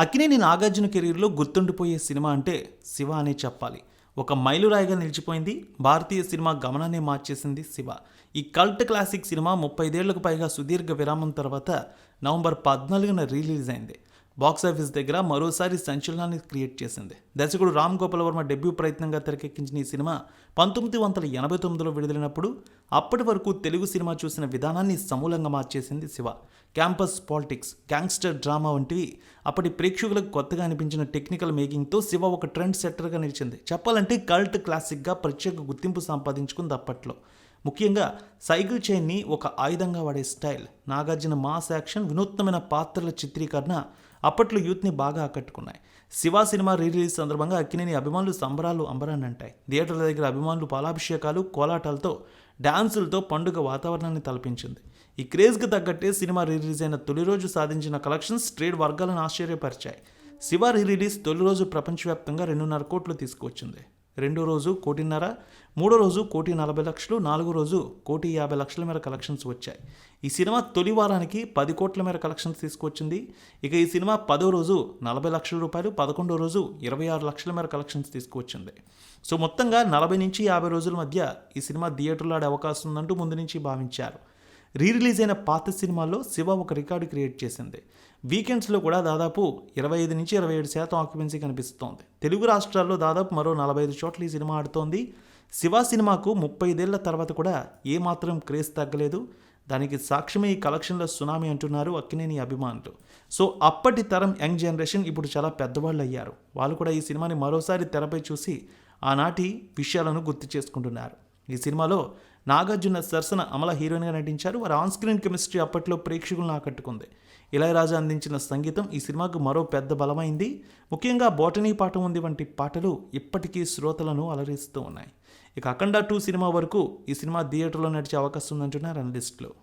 అక్కినేని నాగార్జున కెరీర్లో గుర్తుండిపోయే సినిమా అంటే శివ అనే చెప్పాలి. ఒక మైలురాయిగా నిలిచిపోయింది భారతీయ సినిమా గమనాన్ని మార్చేసింది శివ. ఈ కల్ట్ క్లాసిక్ సినిమా ముప్పైదేళ్ళకు పైగా సుదీర్ఘ విరామం తర్వాత నవంబర్ పద్నాలుగున రిలీజ్ అయింది. బాక్సాఫీస్ దగ్గర మరోసారి సంచలనాన్ని క్రియేట్ చేసింది. దర్శకుడు రామ్ గోపాల్ వర్మ డెబ్యూ ప్రయత్నంగా తెరకెక్కించిన ఈ సినిమా పంతొమ్మిది వందల ఎనభై తొమ్మిదిలో విడుదలైనప్పుడు అప్పటి వరకు తెలుగు సినిమా చూసిన విధానాన్ని సమూలంగా మార్చేసింది Siva. Campus politics gangster drama వంటివి అప్పటి ప్రేక్షకులకు కొత్తగా అనిపించిన టెక్నికల్ మేకింగ్తో శివ ఒక ట్రెండ్ సెట్టర్గా నిలిచింది. చెప్పాలంటే కల్ట్ క్లాసిక్గా ప్రత్యేక గుర్తింపు సంపాదించుకుంది అప్పట్లో. ముఖ్యంగా సైకిల్ చైన్ని ఒక ఆయుధంగా వాడే స్టైల్. నాగార్జున మాస్ యాక్షన్ వినూత్నమైన పాత్రల చిత్రీకరణ అప్పట్లో యూత్ని బాగా ఆకట్టుకున్నాయి. శివ సినిమా రిలీజ్ సందర్భంగా అక్కినేని అభిమానులు సంబరాలు అంబరాన్ని అంటాయి. థియేటర్ల దగ్గర అభిమానులు పాలాభిషేకాలు కోలాటాలతో డ్యాన్సులతో పండుగ వాతావరణాన్ని తలపించింది. ఈ క్రేజ్కి తగ్గట్టే సినిమా రిలీజ్ అయిన తొలి రోజు సాధించిన కలెక్షన్స్ ట్రేడ్ వర్గాలను ఆశ్చర్యపరిచాయి. శివ రీ రిలీజ్ తొలి రోజు ప్రపంచవ్యాప్తంగా రెండున్నర కోట్లు తీసుకువచ్చింది. రెండో రోజు కోటిన్నర మూడో రోజు కోటి నలభై లక్షలు నాలుగో రోజు కోటి యాభై లక్షల మేర కలెక్షన్స్ వచ్చాయి. ఈ సినిమా తొలి వారానికి పది కోట్ల మేర కలెక్షన్స్ తీసుకొచ్చింది. ఇక ఈ సినిమా పదో రోజు నలభై లక్షల రూపాయలు పదకొండో రోజు ఇరవై ఆరు లక్షల మేర కలెక్షన్స్ తీసుకువచ్చింది సో మొత్తంగా నలభై నుంచి యాభై రోజుల మధ్య ఈ సినిమా థియేటర్లో ఆడే అవకాశం ఉందంటూ ముందు నుంచి భావించారు. రీ రిలీజ్ అయిన పాత సినిమాల్లో శివ ఒక రికార్డు క్రియేట్ చేసింది. వీకెండ్స్లో కూడా దాదాపు ఇరవై ఐదు నుంచి ఇరవై ఏడు శాతం ఆక్యుపెన్సీ కనిపిస్తోంది. తెలుగు రాష్ట్రాల్లో దాదాపు మరో నలభై ఐదు చోట్ల ఈ సినిమా ఆడుతోంది. శివ సినిమాకు ముప్పై ఐదేళ్ళ తర్వాత కూడా ఏమాత్రం క్రేజ్ తగ్గలేదు. దానికి సాక్ష్యమే ఈ కలెక్షన్ల సునామీ అంటున్నారు అక్కినేని అభిమానులు. సో అప్పటి తరం యంగ్ జనరేషన్ ఇప్పుడు చాలా పెద్దవాళ్ళు అయ్యారు వాళ్ళు కూడా ఈ సినిమాని మరోసారి తెరపై చూసి ఆనాటి విషయాలను గుర్తు చేసుకుంటున్నారు. ఈ సినిమాలో నాగార్జున సరసన అమల హీరోయిన్గా నటించారు. వారి ఆన్ స్క్రీన్ కెమిస్ట్రీ అప్పట్లో ప్రేక్షకులను ఆకట్టుకుంది. ఇళయరాజా అందించిన సంగీతం ఈ సినిమాకు మరో పెద్ద బలమైంది. ముఖ్యంగా బోటనీ పాట ఉంది వంటి పాటలు ఇప్పటికీ శ్రోతలను అలరిస్తూ ఉన్నాయి. ఇక అఖండ టూ సినిమా వరకు ఈ సినిమా థియేటర్లో నడిచే అవకాశం ఉందంటున్నారు అనలిస్టులు.